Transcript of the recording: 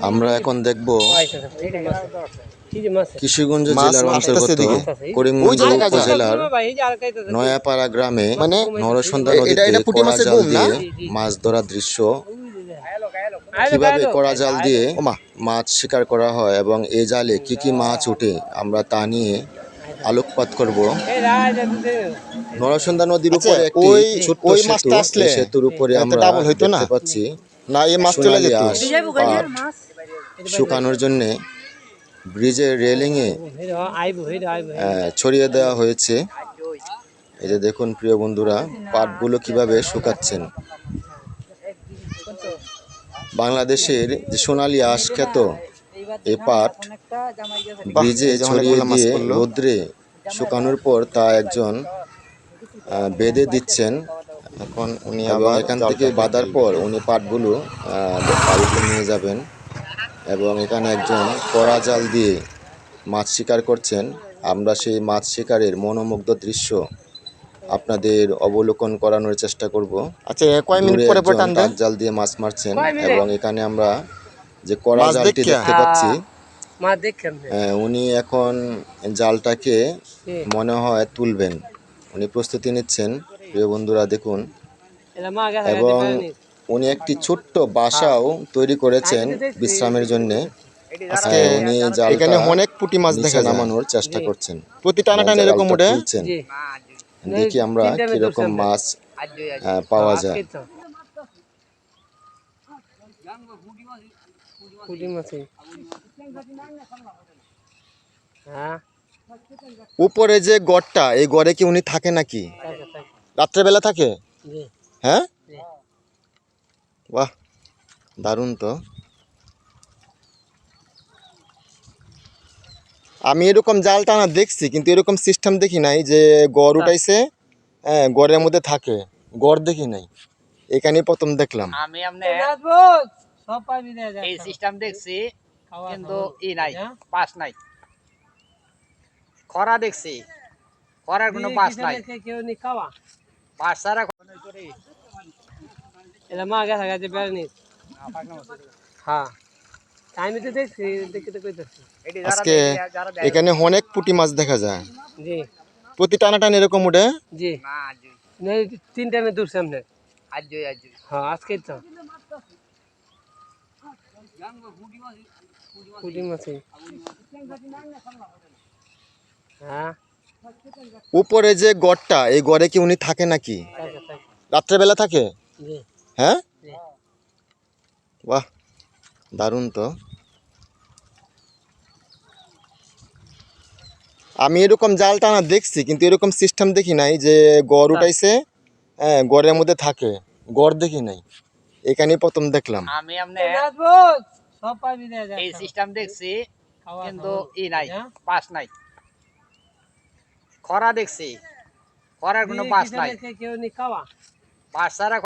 আমরা এখন দেখব কিশোরগঞ্জ জেলার অন্তর্গত করিমগঞ্জ। উপজেলার নয়াপাড়া গ্রামে মানে নরসন্দা নদীতে কড়া জাল দিয়ে মাছ ধরার দৃশ্য। কীভাবে। কড়া জাল দিয়ে ওমা। মাছ শিকার করা হয় এবং এই জালে কি কি মাছ ওঠে আমরা তা নিয়ে আলোকপাত করব। নরসন্দা নদীর আচ্ছা, উপরে একটি ওই- ছোট্ট সেতু আসলে সেতুর উপরে আমরা? দেখতে পাচ্ছি। না এই মাছ চলে যেত আঁশ পাট শুকানোর জন্য ব্রিজের রেলিং এ হেরা আইবো হেরা আইবো আহ, ছড়িয়ে দেওয়া হয়েছে। এই যে দেখুন প্রিয় বন্ধুরা পাটগুলো কীভাবে শুকাচ্ছেন। বাংলাদেশের যে সোনালী আঁশ খ্যাত এই পাট ব্রিজে ছড়িয়ে দিয়ে। রোদ্রে শুকানোর পর তা একজন বেঁধে দিচ্ছেন। এখন উনি আবার এখান থেকে বাঁধার পর উনি পাটগুলো বাড়িতে নিয়ে যাবেন এবং এখানে একজন কড়া জাল দিয়ে মাছ শিকার করছেন। আমরা সেই মাছ শিকারের মনোমুগ্ধ দৃশ্য আপনাদের অবলোকন করানোর চেষ্টা করব। আচ্ছা কয় মিনিট পরে জাল দিয়ে মাছ মারছেন এবং এখানে আমরা যে কড়া জালটি দেখতে পাচ্ছি মা উনি এখন জালটাকে মনে হয় তুলবেন। উনি প্রস্তুতি নিচ্ছেন। প্রিয় বন্ধুরা দেখুন। এবং উনি একটি ছোট্ট বাসাও তৈরি করেছেন বিশ্রামের জন্য। আজকে উনি এখানে অনেক পুঁটি মাছ দেখা নামানোর চেষ্টা করছেন। প্রতি টানা টান এরকম উঠে। দেখি আমরা কীরকম মাছ পাওয়া যায়। হ্যাঁ। উপরে যে গড়টা এই গড়ে কি উনি থাকে নাকি? থাকে। রাত্রেবেলা থাকে? হ্যাঁ? বাহ দারুণ তো। আমি এরকম জাল টানা দেখছি কিন্তু এরকম সিস্টেম দেখি নাই যে গড় উঠাইছে হ্যাঁ গড়ের মধ্যে থাকে গড় দেখি নাই। এখানে প্রথম দেখলাম। আমি আমনে এই সিস্টেম দেখছি কিন্তু ই নাই হ্যাঁ? পাস নাই। খরা দেখছি খরার কোনো পাস নাই। কেউ নি খাওয়া? পাস ছাড়া এলা মা গেছে গেছে বেড়ানি হ্যাঁ আমি তো দেখছি দেখি তো কইতেছি এটি যারা আজকে দেখে, যারা দেখে- এখানে অনেক পুঁটি মাছ দেখা যায় জি প্রতি টানা টান এরকম উঠে জি না আজই না, এই তিন টাইমে দূর সামনে আজই আজই হ্যাঁ আজকেই তো পুঁটি মাছই হ্যাঁ উপরে যে গড়টা এই গড়ে কি উনি থাকে নাকি। রাত্রেবেলা থাকে হ্যাঁ। বাহ দারুণ তো আমি এরকম জাল টানা দেখছি কিন্তু এরকম সিস্টেম দেখি নাই যে গড় উঠাইছে হ্যাঁ গড়ের মধ্যে থাকে গড় দেখি নাই এখানে প্রথম দেখলাম আমি এই সিস্টেম দেখছি কিন্তু। ই নাই হ্যাঁ? পাস নাই খরা দেখছি। খরার কোনো বাস নাই। কেউ নি পাস ছাড়া